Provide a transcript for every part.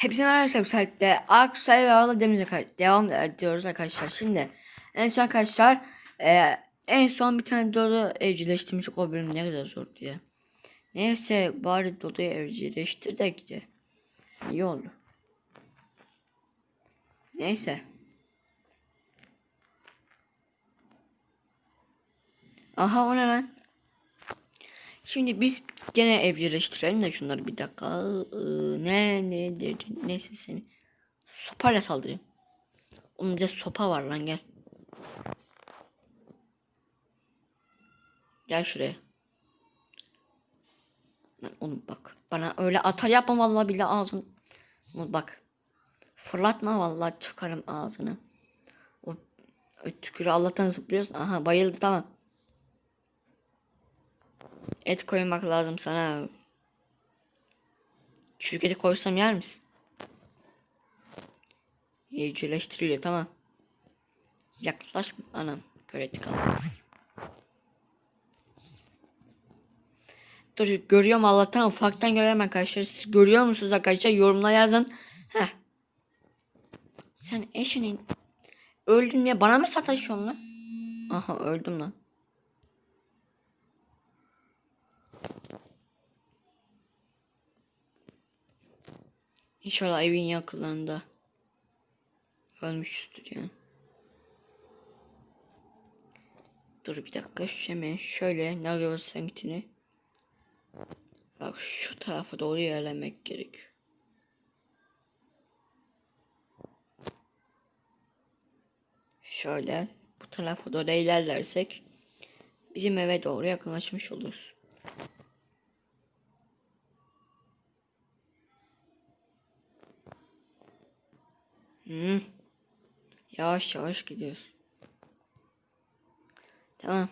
Hepsine arkadaşlar bu saatte Aksay ve Ağla Demir'e devam ediyoruz arkadaşlar. Şimdi en son arkadaşlar e, en son bir tane Dodo evcilleştirmiştik o bölüm ne kadar zor diye. Neyse bari Dodo'yu evcilleştir de gide. İyi oldu. Neyse. Aha o ne lan? Şimdi biz gene evcilleştirelim de şunları bir dakika. Ee, ne ne dedi neyse seni. Sopayla saldırayım. Onun bize sopa var lan gel. Gel şuraya. Lan oğlum bak. Bana öyle atar yapma vallahi bile ağzın. Oğlum bak. Fırlatma vallahi çıkarım ağzını. O, o tükürü Allah'tan zıplıyorsun. Aha bayıldı tamam. Et koymak lazım sana. Çürük eti koysam yer misin? Evcilleştiriliyor tamam. Yaklaş anam. Göretik al. Dur görüyorum Allah'tan ufaktan görüyorum arkadaşlar. Siz görüyor musunuz arkadaşlar? Yorumlara yazın. Heh. Sen eşinin öldün ya bana mı sataşıyorsun lan? Aha öldüm lan. İnşallah evin yakınlarında ölmüşüzdür yani. Dur bir dakika şu hemen şöyle Nagos semtini bak şu tarafa doğru ilerlemek gerek. Şöyle bu tarafa doğru ilerlersek bizim eve doğru yakınlaşmış oluruz. Hı. Yavaş yavaş gidiyoruz. Tamam.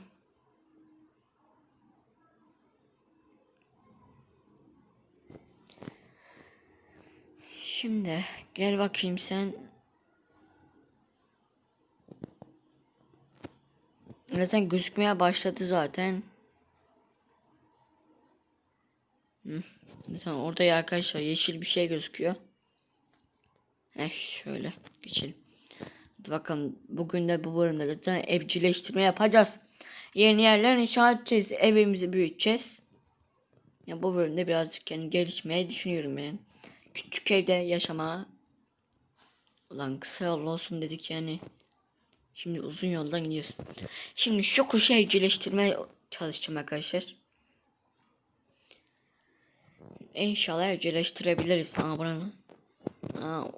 Şimdi gel bakayım sen. Zaten gözükmeye başladı zaten. Hı. Orada ya arkadaşlar yeşil bir şey gözüküyor. Heh şöyle geçelim. Hadi bakalım bugün de bu bölümde zaten evcilleştirme yapacağız. Yeni yerler inşa edeceğiz. Evimizi büyüteceğiz. Ya bu bölümde birazcık yani gelişmeye düşünüyorum yani. Küçük evde yaşama. Ulan kısa yol olsun dedik yani. Şimdi uzun yoldan gidiyoruz. Şimdi şu kuşu evcilleştirmeye çalışacağım arkadaşlar. İnşallah evcilleştirebiliriz. Aa buranın.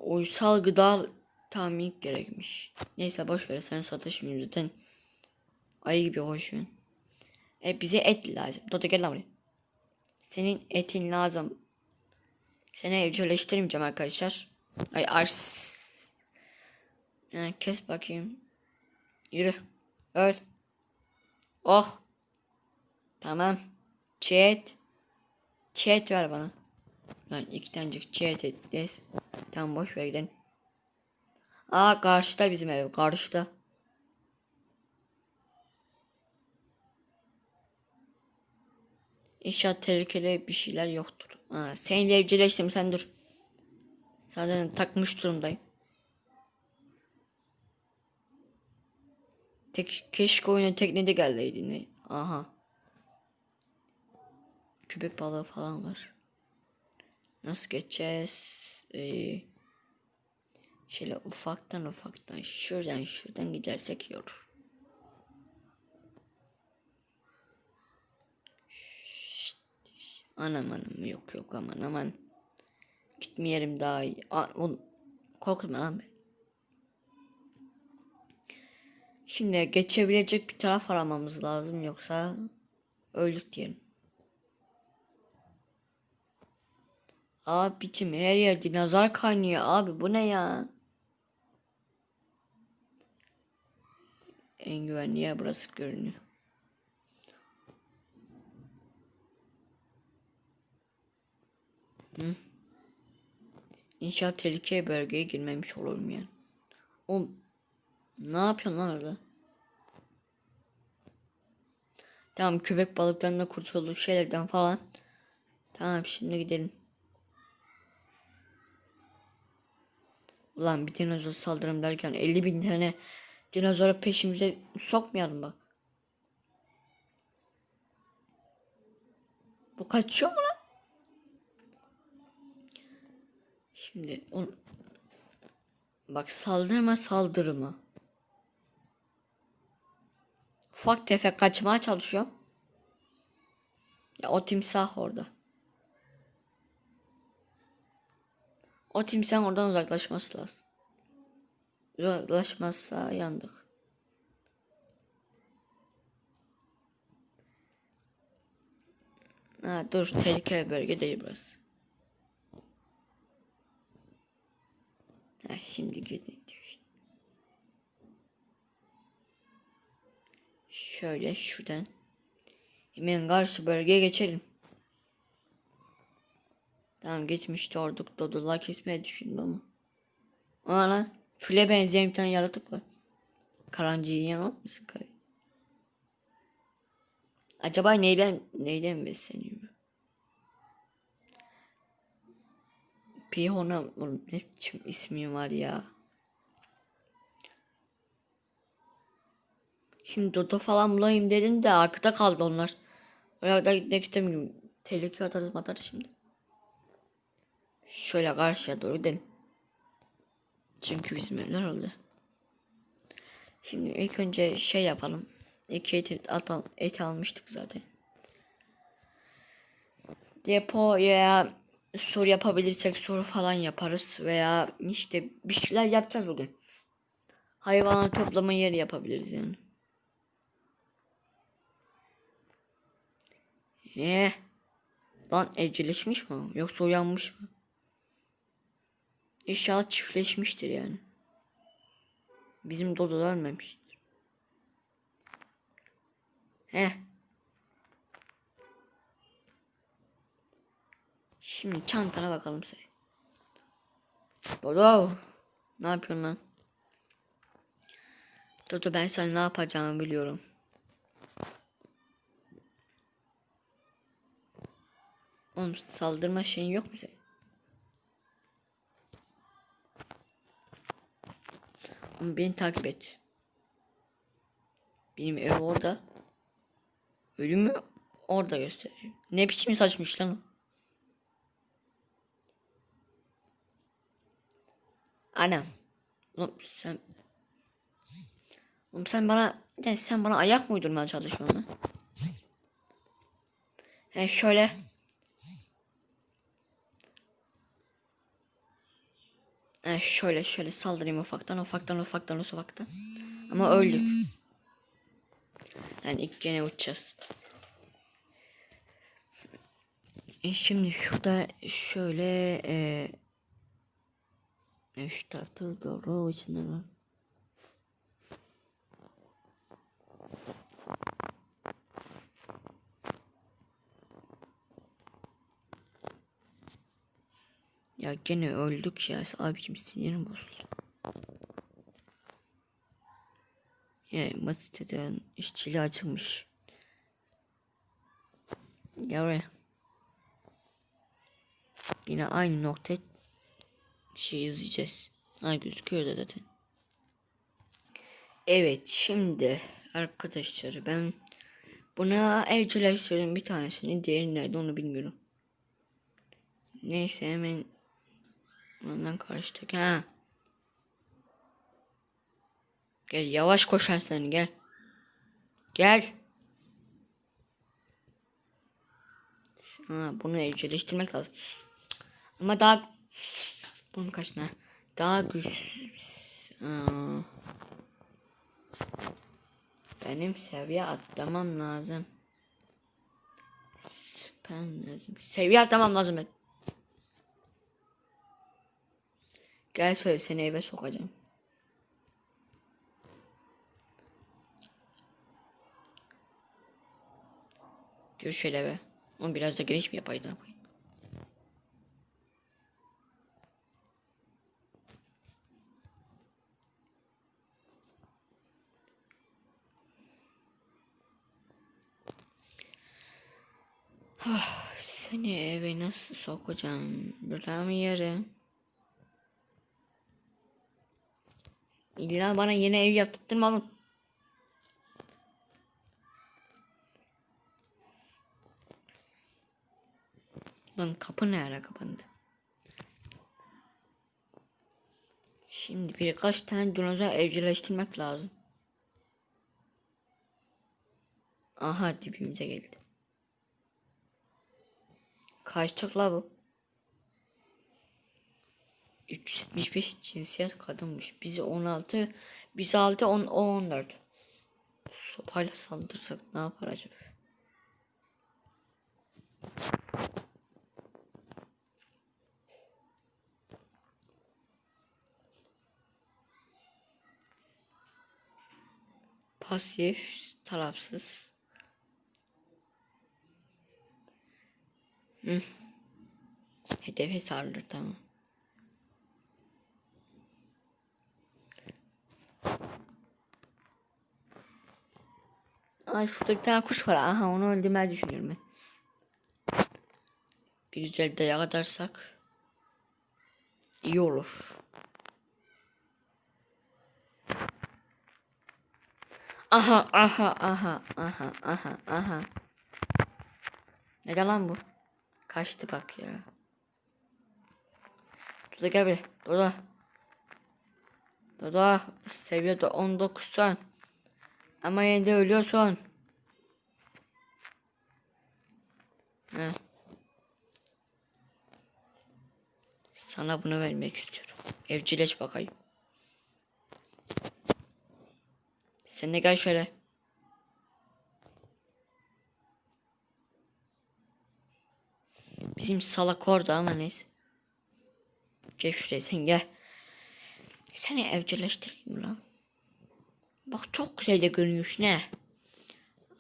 Uysal gıda tahmin gerekmiş. Neyse boş ver sen satışmıyorsun zaten. Ayı gibi koşuyorsun. E bize et lazım. Dodo gel lan buraya. Senin etin lazım. Seni evcilleştirmeyeceğim arkadaşlar. Ay ars. Yani kes bakayım. Yürü. Öl. Oh. Tamam. Chat. Chat ver bana. Lan iki tanecik chat et. Tamam boş ver gidelim. Aa karşıda bizim ev. Karşıda. İnşaat tehlikeli bir şeyler yoktur. Aa, seninle evcilleştim sen dur. Zaten takmış durumdayım. Tek, keşke oyuna teknede geldiydin. ne? Aha. Köpek balığı falan var. Nasıl geçeceğiz? Ee, şöyle ufaktan ufaktan şuradan şuradan gidersek iyi olur. Anam anam yok yok aman aman. Gitmeyelim daha iyi. Aa, oğlum, korkma lan be. Şimdi geçebilecek bir taraf aramamız lazım yoksa öldük diyelim. Abicim her yer dinozor kaynıyor abi bu ne ya? En güvenli yer burası görünüyor. Hı? İnşaat tehlikeli bölgeye girmemiş olurum yani. Oğlum ne yapıyorsun lan orada? Tamam köpek balıklarından kurtulduk şeylerden falan. Tamam şimdi gidelim. Ulan bir dinozor saldırım derken 50 bin tane dinozoru peşimize sokmayalım bak. Bu kaçıyor mu lan? Şimdi on... Bak saldırma saldırma. Ufak tefek kaçmaya çalışıyor. Ya o timsah orada. O timsahın oradan uzaklaşması lazım. Uzaklaşmazsa yandık. Ha, dur tehlikeli bölge değil burası. Ha, şimdi işte. Şöyle şuradan. Hemen karşı bölgeye geçelim. Tamam geçmişti orduk dodular kesmeye düşündüm ama. Aa lan file benzeyen bir tane yaratık var. Karancıyı yemem misin karı? Acaba neyden neyden besleniyor? Piyona bunun ne biçim ismi var ya. Şimdi Dodo falan bulayım dedim de arkada kaldı onlar. Oraya da gitmek istemiyorum. Tehlike atarız atarız şimdi. Şöyle karşıya doğru gidelim. Çünkü bizim evler oldu. Şimdi ilk önce şey yapalım. İki et, at, al- et almıştık zaten. Depoya sur yapabilirsek sur falan yaparız. Veya işte bir şeyler yapacağız bugün. Hayvanları toplama yeri yapabiliriz yani. Eh. Lan evcilleşmiş mi? Yoksa uyanmış mı? İnşallah çiftleşmiştir yani. Bizim Dodo ölmemiştir. Heh. Şimdi çantana bakalım sen. Dodo. Ne yapıyorsun lan? Dodo ben sana ne yapacağımı biliyorum. Oğlum saldırma şeyin yok mu senin? Oğlum beni takip et. Benim ev orada. Ölümü orada gösteriyor. Ne biçim saçmış lan? Anam. Oğlum sen... Oğlum sen bana... Ya sen bana ayak mı uydurmaya çalışıyorsun lan? He şöyle... He şöyle şöyle saldırayım ufaktan ufaktan ufaktan ufaktan. Ama öldük. Yani ilk gene uçacağız. E şimdi şurada şöyle e, e, şu tarafta doğru içinde var. Ya gene öldük ya abicim sinirim bozuldu. Ya masiteden işçiliği açılmış. Oraya. Yine aynı nokta şey izleyeceğiz. Ha gözüküyor da zaten. Evet şimdi arkadaşlar ben buna evcilleştirdim bir tanesini diğeri nerede onu bilmiyorum. Neyse hemen ondan karıştık ha. Gel yavaş koşan sen gel. Gel. Ha, bunu evcilleştirmek lazım. Ama daha bunun kaçına? Daha güçlü. Aa. Benim seviye atlamam lazım. Ben lazım. Seviye atlamam lazım ben. Gel söyle seni eve sokacağım. Gör şöyle eve. Onu biraz da geniş mi yapaydı? Ah, seni eve nasıl sokacağım? Bulamıyorum. İlla bana yeni ev yaptırtma oğlum. Lan kapı ne ara kapandı? Şimdi birkaç tane dinozor evcilleştirmek lazım. Aha dibimize geldi. Kaçacak la bu? 375 cinsiyet kadınmış. Bizi 16, biz 6, 10, 14. Sopayla saldırsak ne yapar acaba? Pasif, tarafsız. Hı. Hedefe sarılır tamam. Ay şurada bir tane kuş var. Aha onu öldürmeyi düşünüyorum ben. Bir güzel dayak atarsak iyi olur. Aha aha aha aha aha aha. Neden lan bu? Kaçtı bak ya. Dur gel buraya. Dur da. Dur da. Seviyede 19 son. Ama yine de ölüyorsun. He. Sana bunu vermek istiyorum. Evcileş bakayım. Sen de gel şöyle. Bizim salak orada ama neyse. Gel şuraya sen gel. Seni evcilleştireyim lan. Bak çok güzel de görünüyorsun ne?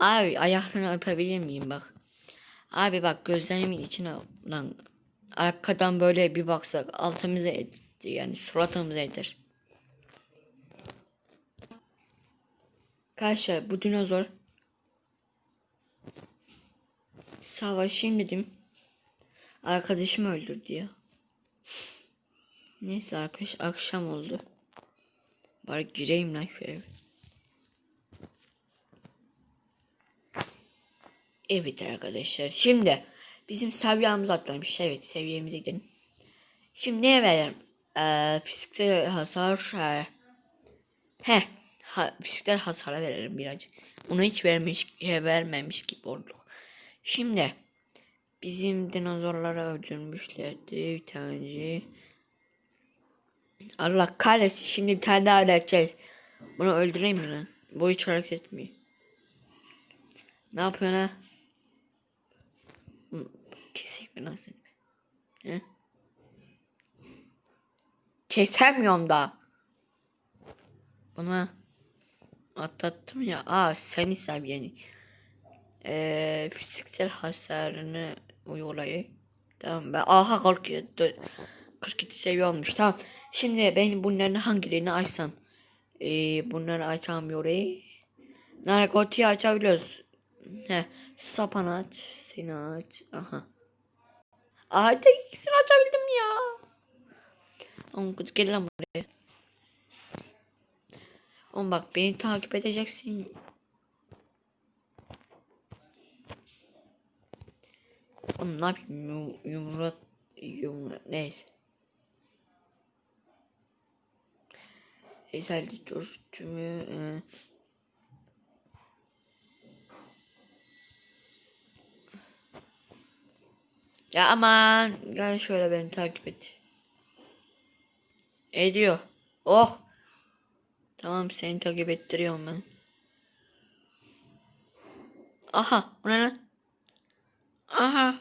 Abi ayaklarını öpebilir miyim bak. Abi bak gözlerimin içine lan arkadan böyle bir baksak altımıza etti yani suratımıza eder. Arkadaşlar bu dinozor savaşayım dedim. Arkadaşım öldürdü ya. Neyse arkadaş akşam oldu. Bari gireyim lan şu Evet arkadaşlar şimdi bizim seviyemiz atlamış. Evet seviyemize gidelim. Şimdi neye verelim? Ee, fiziksel hasar. He. He. Ha, fiziksel hasara verelim birazcık. Onu hiç vermiş, vermemiş gibi olduk. Şimdi bizim dinozorları öldürmüşlerdi bir taneci. Allah kahretsin şimdi bir tane daha öldüreceğiz. Bunu öldüreyim mi lan? Bu hiç hareket etmiyor. Ne yapıyorsun ha? Keseyim mi lan seni? He? Kesemiyorum da. Bunu atlattım ya. Aa seni seviyeni. Ee, fiziksel hasarını uygulayı. Tamam ben aha 47 42 seviye olmuş. Tamam. Şimdi ben bunların hangilerini açsam? Ee, bunları açamıyorum. Narkotiği açabiliyoruz. He, sapan aç, seni aç. Aha. Aa tek ikisini açabildim ya. Oğlum kız gel lan buraya. Oğlum bak beni takip edeceksin. Oğlum ne yapayım Yum- yumruat yumruat neyse. Neyse hadi dostümü. e, Ya aman gel şöyle beni takip et. Ediyor. Oh. Tamam seni takip ettiriyorum ben. Aha o ne lan? Aha.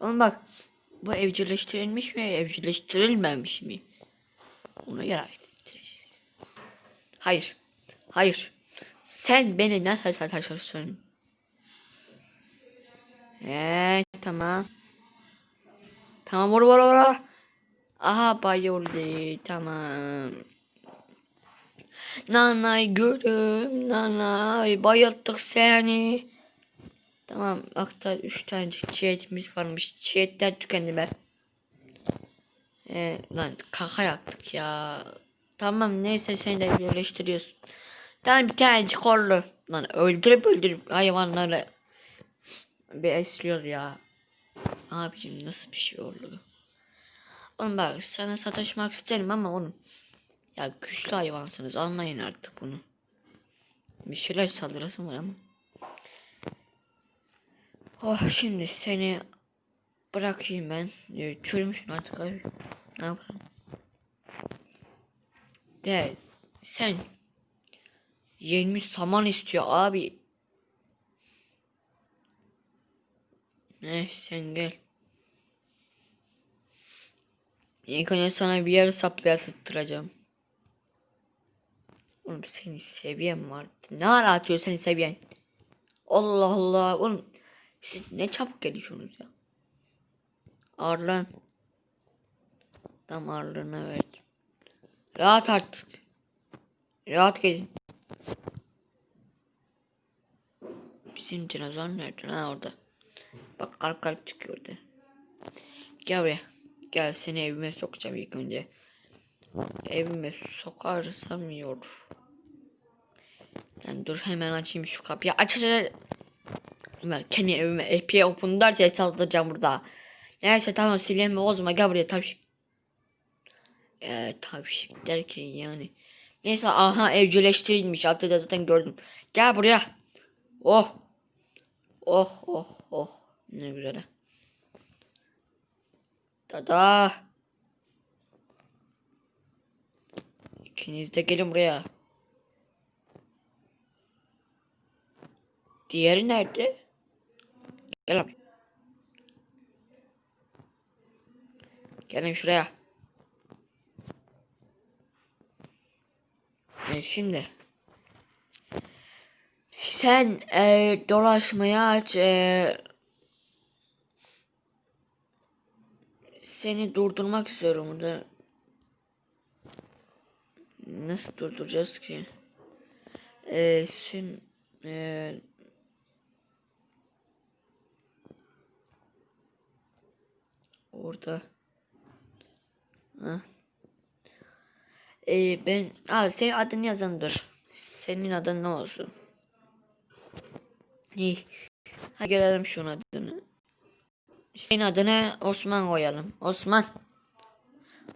Oğlum bak. Bu evcilleştirilmiş mi evcilleştirilmemiş mi? Ona göre hareket ettireceğiz. Hayır. Hayır. Sen beni nasıl sataşırsın? Eee tamam. Tamam vur vur vur. Aha bayıldı. Tamam. Nanay gülüm. Nanay bayılttık seni. Tamam aktar 3 tane çiğetimiz varmış. Çiğetler tükendi be. Ee, lan kaka yaptık ya. Tamam neyse seni de birleştiriyorsun. Tamam bir tanecik orlu. Lan öldürüp öldürüp hayvanları besliyor ya. Abicim nasıl bir şey oldu? Oğlum bak sana sataşmak isterim ama oğlum. Ya güçlü hayvansınız anlayın artık bunu. Bir şeyler saldırasın var ama. Oh şimdi seni bırakayım ben. Ee, Çürümüşsün artık abi. Ne yapalım? De sen yenmiş saman istiyor abi. Ne sen gel. İlk önce sana bir yer saplayatıracağım. Oğlum senin seviyen vardı. Ne ara atıyor senin seviyen? Allah Allah. Oğlum siz ne çabuk geliyorsunuz ya. Arlan. Tam ağırlığına verdim. Rahat artık. Rahat gezin. Bizim dinozor nerede? Ha orada. Bak kalp kalp çıkıyor orada. Gel buraya. Gel seni evime sokacağım ilk önce. Evime sokarsam olur. Ben dur hemen açayım şu kapıyı. Aç aç aç. Ben kendi evime FP Open derse saldıracağım burada. Neyse tamam silemi bozma gel buraya tavşik. Ee, tavşik derken yani. Neyse aha evcilleştirilmiş altta da zaten gördüm. Gel buraya. Oh. Oh oh oh. Ne güzel. Dada. İkiniz de gelin buraya. Diğeri nerede? Gel abi. Gelin şuraya. E şimdi. Sen e, dolaşmaya. E, seni durdurmak istiyorum burada. Nasıl durduracağız ki? E, sen e, orada. Ha. E, ben Aa, senin adını yazan dur. Senin adın ne olsun? İyi. Hadi görelim şunun adını. Senin adını Osman koyalım. Osman.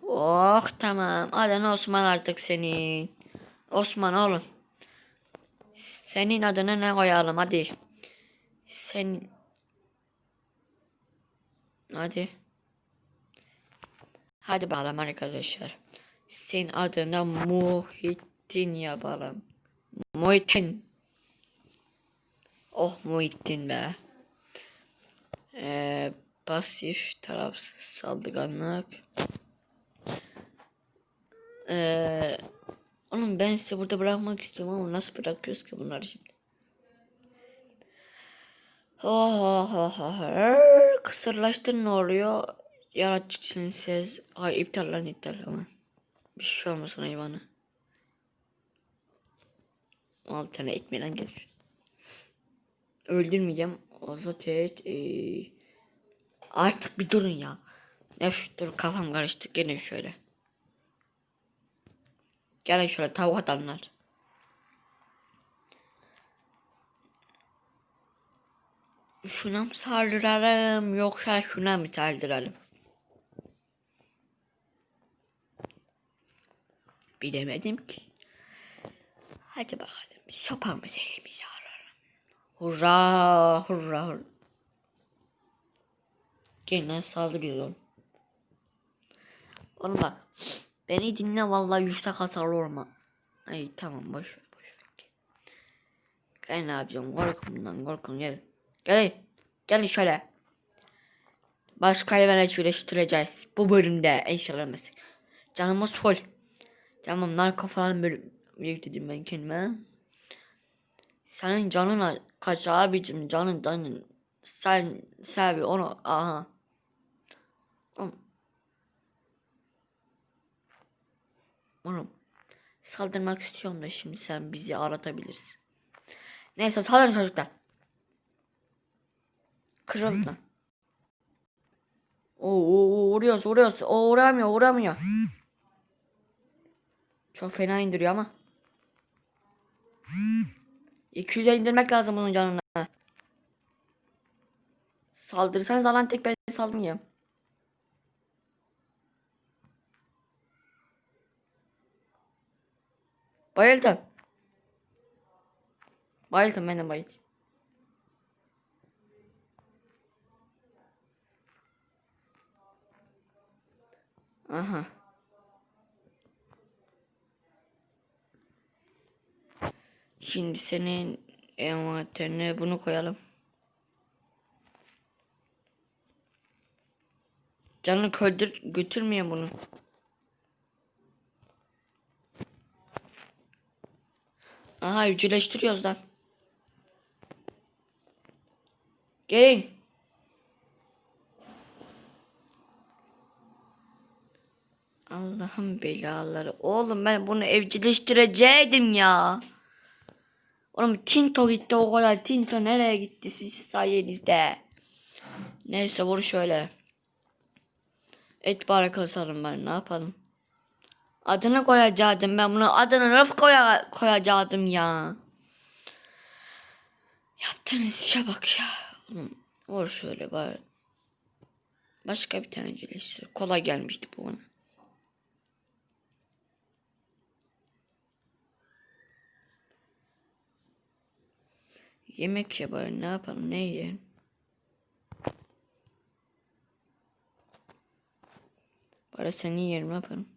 Oh tamam. Adın Osman artık senin. Osman oğlum. Senin adını ne koyalım hadi. Sen Hadi. Hadi bakalım arkadaşlar. Senin adına Muhittin yapalım. Muhittin. Oh Muhittin be. Ee, pasif tarafsız saldırganlık. Ee, oğlum ben size burada bırakmak istiyorum ama nasıl bırakıyoruz ki bunları şimdi? Oh, oh, oh, oh. Kısırlaştır ne oluyor? Yaratıcısın siz. Ay iptal lan iptal ama. Bir şey olmasın hayvanı. Al tane etmeden gel. Öldürmeyeceğim. Azat et. Ee, artık bir durun ya. Şu dur kafam karıştı. Gelin şöyle. Gelin şöyle tavuk adamlar. Şuna mı saldıralım yoksa şuna mı saldıralım? Bilemedim ki. Hadi bakalım sopamızı elimize alalım. Hurra hurra hurra. Gene saldırıyorum. Oğlum bak. Beni dinle vallahi yüzde hasarlı olma. Ay tamam boş ver boş ver. Gel ne yapacağım korkun bundan korkun gel. Gelin. Gelin şöyle. Başka hayvana çileştireceğiz. Bu bölümde inşallah mesela. Canımız full. Tamam narko falan böyle yükledim ben kendime. Senin canın kaç abicim canın canın. Sen sevi onu aha. Oğlum. Saldırmak istiyorum da şimdi sen bizi aratabilirsin. Neyse saldırın çocuklar. Kırıldı. lan. Oo, oo, vuruyoruz vuruyoruz. O uğramıyor uğramıyor. Çok fena indiriyor ama. 200'e indirmek lazım bunun canını. Saldırırsanız alan tek ben saldırmayayım. Bayıldım. Bayıldım ben de bayıldım. Aha. Şimdi senin envanterine bunu koyalım. Canını köldür götürmüyor bunu. Aha yüceleştiriyoruz lan. Gelin. Allah'ın belaları. Oğlum ben bunu evcilleştirecektim ya. Oğlum Tinto gitti o kadar. Tinto nereye gitti siz sayenizde. Neyse vur şöyle. Et bari kasarım ben ne yapalım. Adını koyacaktım ben bunu adını Rıf koya koyacaktım ya. Yaptığınız işe bak ya. Vur şöyle bari. Başka bir tane geliştir. Kolay gelmişti bu bana. Yemek ye bari ne yapalım ne yiyelim. Bari seni yiyelim ne yapalım.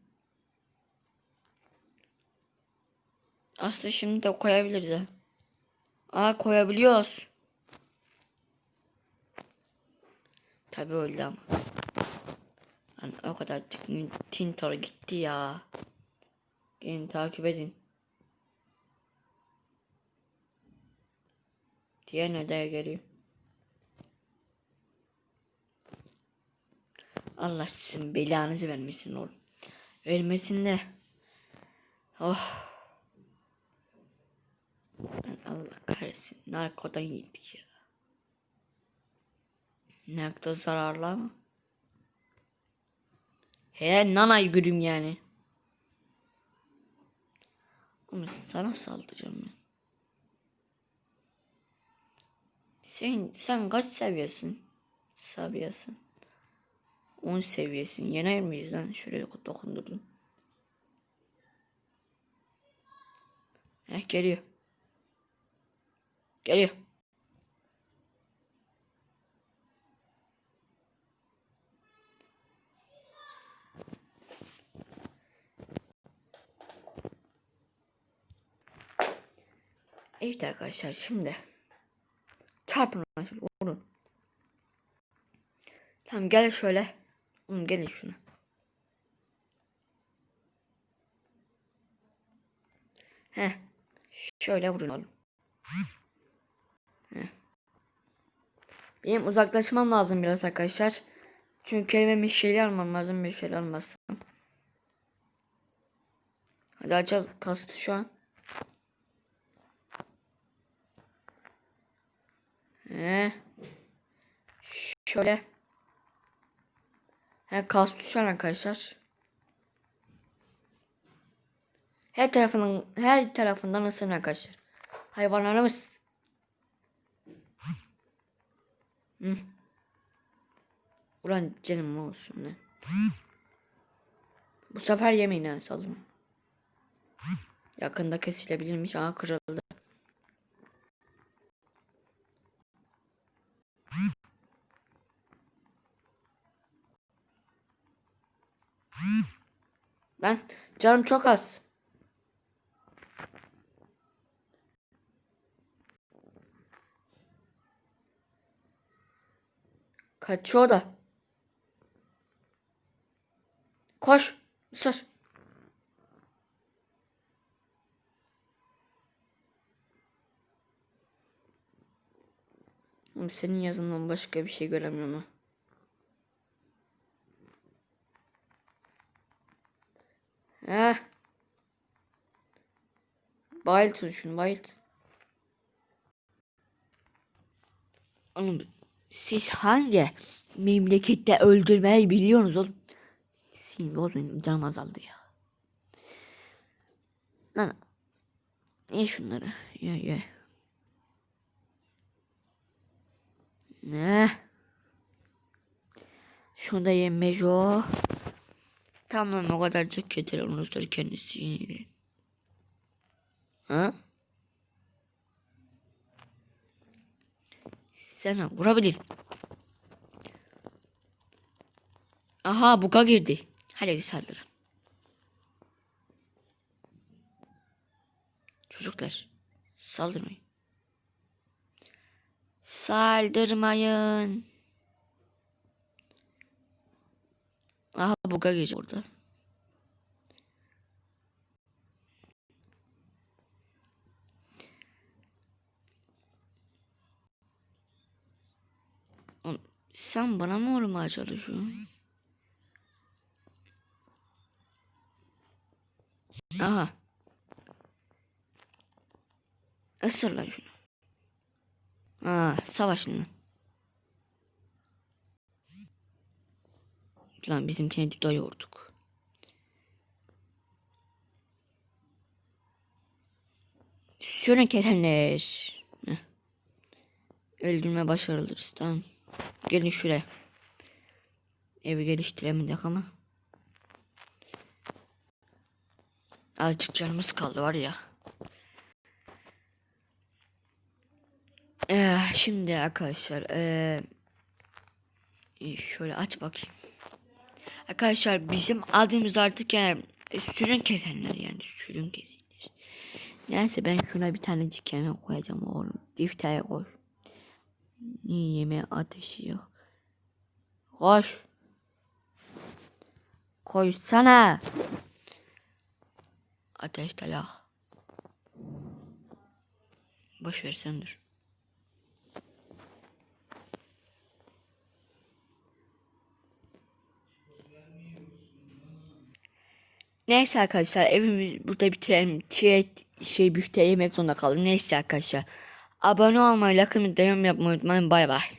Aslında şimdi de koyabiliriz. Aa koyabiliyoruz. Tabi öldü ama. Lan o kadar tin- Tintor gitti ya. Gelin takip edin. Diğer nerede geliyor? Allah sizin belanızı vermesin oğlum. Vermesin de. Oh. Allah kahretsin. Narkodan yedik ya. Narko zararlı ama. He nanay gülüm yani. Ama sana saldıracağım ben. Sen, sen kaç seviyorsun? Seviyorsun. 10 seviyesin. Yener miyiz lan? Şuraya dokundurdum. Heh geliyor. Geliyor. Evet arkadaşlar şimdi çarpın vurun. Tamam gel şöyle. Oğlum gelin şuna. Heh. Şöyle vurun oğlum. Benim uzaklaşmam lazım biraz arkadaşlar. Çünkü kelime bir şeyler almam lazım bir şeyler almazsam. Hadi açalım kastı şu an. Heh. Şöyle. He kastı şu an arkadaşlar. Her tarafından her tarafından ısırın arkadaşlar. Hayvanlarımız. Hı. Ulan canım olsun ne. Bu sefer yemeyin ha. Yakında kesilebilirmiş. Aa kırıldı. Ben canım çok az. Kaçıyor da. Koş. Sır. Senin yazından başka bir şey göremiyorum ha. Heh. Bayılt şunu bayılt. Oğlum siz hangi memlekette öldürmeyi biliyorsunuz oğlum? Sinir bozmayın canım azaldı ya. Lan. Ye şunları. Ye ye. Ne? Şunu da ye Mejo. Tamam o kadar çok yeter sonra kendisi. Ha? Sana vurabilirim. Aha buga girdi. Hadi saldırın. Çocuklar saldırmayın. Saldırmayın. Aha buga girecek orada. Oğlum, Sen bana mı vurmaya çalışıyorsun? Aha. Isır lan şunu. Aa, savaşın lan. Lan bizimkine duda yorduk. Şöyle kesenler. Öldürme başarılıdır. Tamam. Gelin şuraya. Evi geliştiremedik ama. Azıcık canımız kaldı var ya. Ee, şimdi arkadaşlar ee, şöyle aç bakayım. Arkadaşlar bizim adımız artık yani e, sürün kesenler yani sürün kesenler. Neyse ben şuna bir tanecik yemek koyacağım oğlum. Diftaya koy. Niye yemeğe ateşi yok? Koş. Koysana. Ateş yak. Boş ver sen dur. Neyse arkadaşlar evimiz burada bitirelim. Çiğ şey büfte yemek zorunda kaldım. Neyse arkadaşlar. Abone olmayı, like yorum yapmayı unutmayın. Bay bay.